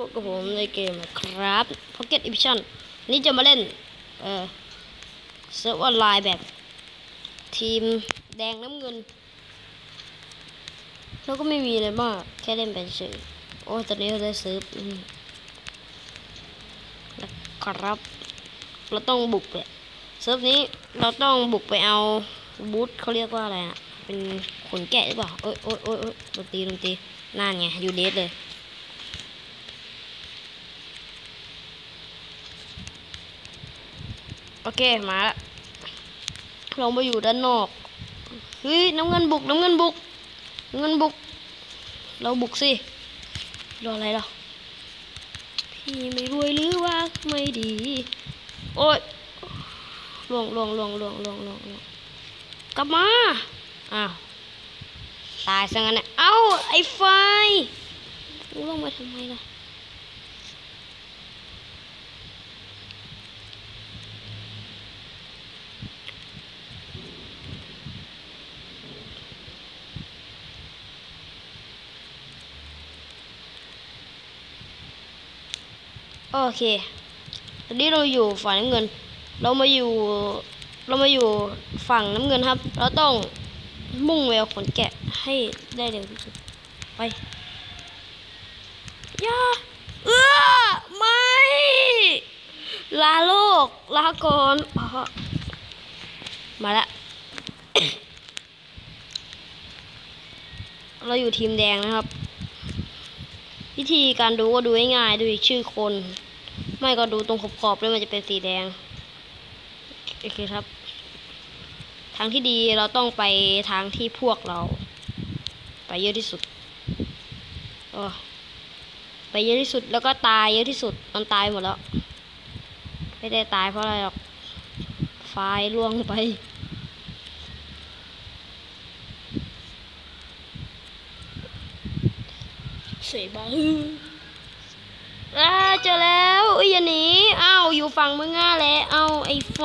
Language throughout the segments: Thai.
พวกกับผมในเกมครับ Pocket Edition นี่จะมาเล่น เออเซิร์ฟออนไลน์แบบ ทีมแดงน้ำเงิน แล้วก็ไม่มีอะไรมาก แค่เล่นไปเฉยโอ้ตอนนี้เราได้ซิร์ฟอืมนะครับ เราต้องบุกไปเซิร์ฟนี้เราต้องบุกไปเอาบูธเขาเรียกว่าอะไรอะเป็นขนแกะหรือเปล่าโอ้ยโอ้ยโอ้ยโอ้ยดนตรีดนตรีนั่นไงอยู่เดสเลย อเคมาละเรามาอยู่ด้านนอกเฮ้ยน้ำเงินบุกน้ำเงินบุกน้ำเงินบุก เราบุกสิรออะไรล่ะพี่ไม่รวยหรือว่าไม่ดี โอ้ยลวงลวงลวงลวงลวงลวงลวงกลับมา อ้าว ตายซะงั้นน่ะเอ้า ไอ้ไฟลงมาทำไมล่ะ โอเคตอนนี้เราอยู่ฝั่งน้ำเงิน เรามาอยู่ เรามาอยู่ฝั่งน้ำเงินครับ เราต้องมุ่งแววขนแกะให้ได้เร็วที่สุด ไปย่าเอื้อไม่ ลาโลก ลาก่อนอมาละ เราอยู่ทีมแดงนะครับ วิธีการดูก็ดูง่ายๆดูชื่อคน ไม่ก็ดูตรงขอบๆด้วยมันจะเป็นสีแดงโอเคครับ ทางที่ดีเราต้องไปทางที่พวกเรา ไปเยอะที่สุดโอ้ไปเยอะที่สุดแล้วก็ตายเยอะที่สุดมันตายหมดแล้ว ไม่ได้ตายเพราะอะไรหรอกไฟล์ล่วงไป เสยบ้าอ่าเจอแล้วอุ้ยอย่าหนีอ้าวอยู่ฝั่งมึงง่าแล้วเอาไอ้ไฟ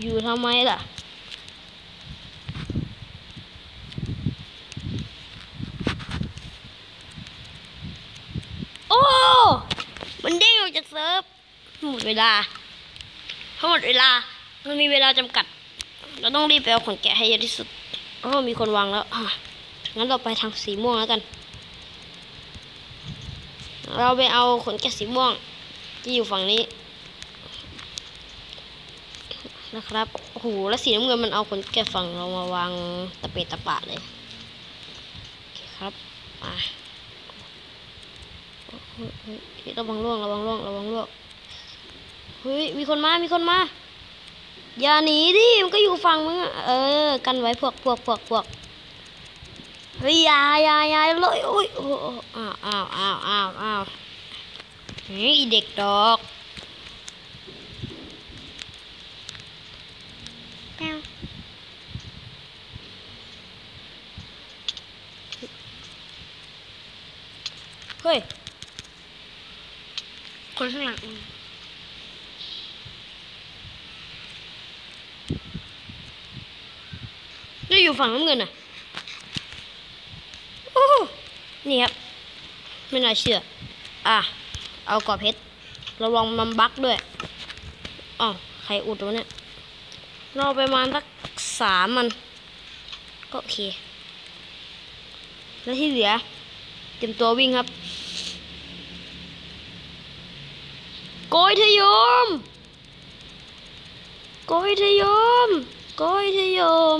อยู่ทำไมล่ะโอ้ มันเด้งออกจากเซิร์ฟหมดเวลาถ้าหมดเวลา มันมีเวลาจำกัด เราต้องรีบไปเอาขนแกะให้เยอะที่สุดโอ้มีคนวางแล้วอะ งั้นเราไปทางสีม่วงแล้วกัน เราไปเอาขนแกะสีม่วง ที่อยู่ฝั่งนี้ นะครับโอ้โหแล้วสีน้ำเงินมันเอาขนแกะฝั่งเรามาวางตะเปตะปะเลยโอเคครับมาเฮ้ยเระวังล่วงระวังล่วงระวังล่วงเฮ้ยมีคนมา มีคนมา อย่าหนีดิ มันก็อยู่ฝั่งมึงอะเออ กันไว้พวกพวกพวกพวก เฮ้ยอยาอยาอยาเลยโอ้ยโอ้โอ้อ้าวอ้าวอ้าวอ้าวอ้าวเฮ้ยอีเด็กดอกแมวเฮ้ย คนข้างหลังจะอยู่ฝั่งน้ำเงินอะ โอ้โห นี่ครับ ไม่น่าเชื่อ อะ เอากรอบเพชรระวังมันบักด้วยอ๋อใครอุดวะเนี่ย เราไประมาณสักสามมัน ก็โอเค แล้วที่เหลือ เตรียมตัววิ่งครับ โกยทะยม โกยทะยม โกยทะยม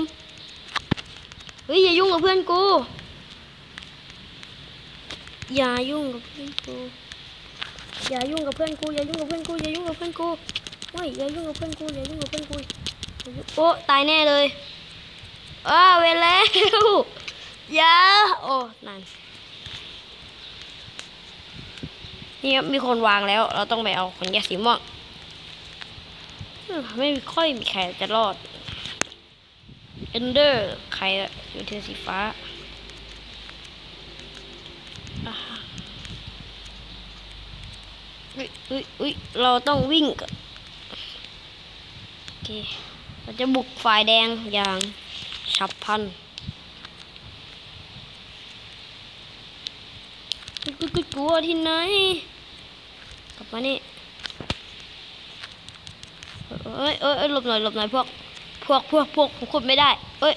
เฮ้ย อย่ายุ่งกับเพื่อนกู อย่ายุ่งกับเพื่อนกู อย่ายุ่งกับเพื่อนกู อย่ายุ่งกับเพื่อนกู อย่ายุ่งกับเพื่อนกูไม่อย่ายุ่งกับเพื่อนกู อย่ายุ่งกับเพื่อนกูอย่ายุ่งโอ้ตายแน่เลยอ้าเวรแล้วอย่าโอ้ นั่น นี่ครับมีคนวางแล้ว เราต้องไปเอาขนแกสีม่วง ไม่ค่อยมีใครจะรอด เอนเดอร์ ใครอยู่เทสีฟ้า อุ้ยอุ้ยอุ้ยเราต้องวิ่งก่อนโอเคเราจะบุกฝ่ายแดงอย่างฉับพลันกูกูกลัวที่ไหนกลับมานี่เอ้ยเอ้ยเอ้ยหลบหน่อยหลบหน่อยพวกพวกพวกพวกผมขุดไม่ได้เอ้ย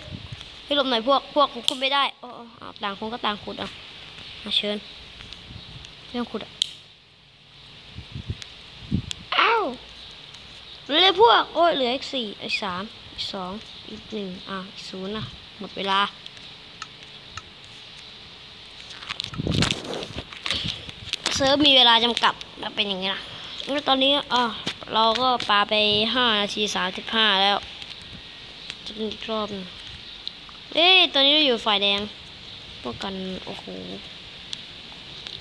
ให้หลบหน่อยพวกพวกผมขุดไม่ได้อ๋อออเอาต่างคนก็ต่างขุดเอามาเชิญเรื่องขุดอะ อ้าวเหลยพวก โอ้ยเหลืออีกสี่อีกสามอีกสองอีกหนึ่งอะอีกศูนย์นะหมดเวลา เซิร์ฟมีเวลาจำกัดแล้วเป็นอย่างนี้นะแล้วตอนนี้อะเราก็ปาไปห้านาทีสามสิบห้าแล้วจะอีกรอบหนึ่งเอ้ยตอนนี้เราอยู่ฝ่ายแดงพวกกัน โอ้โห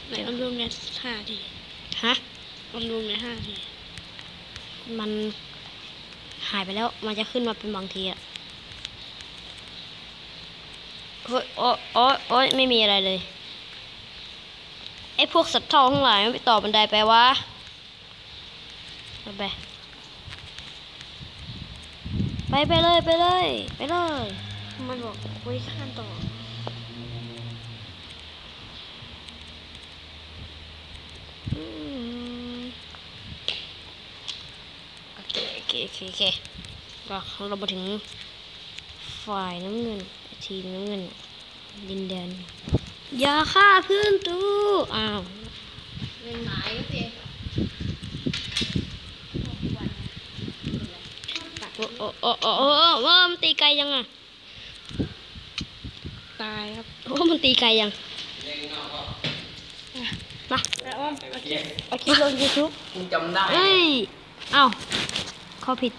ในอันรวมในห้าทีฮะอันรวมในห้าที มันหายไปแล้ว มันจะขึ้นมาเป็นบางทีอะเฮ้ยโอ้โอ้โอ้ยไม่มีอะไรเลย ไอ้พวกสัตว์เท่าทั้งหลายมันไปต่อบันไดไปวะไปไปไปเลยไปเลย ไปเลย มันบอกไว้ข้ามต่อมโอเค โอเคโอเคโอเคก็เรามาถึงฝ่ายน้ำเงิน ทีมน้ำเงิน ดินแดน อย่าฆ่าเพื่อนตูอ้าวเป็นหมายก็เพียงโอ้โอ้โอ้โอ้โอ้โอ้มันตีไกลยังอะตายครับโอ้มันตีไกลยังมาแล้วว่าเอาคลิปลงยูทูบกูจำได้เอ้ยเอ้าเข้า ผิด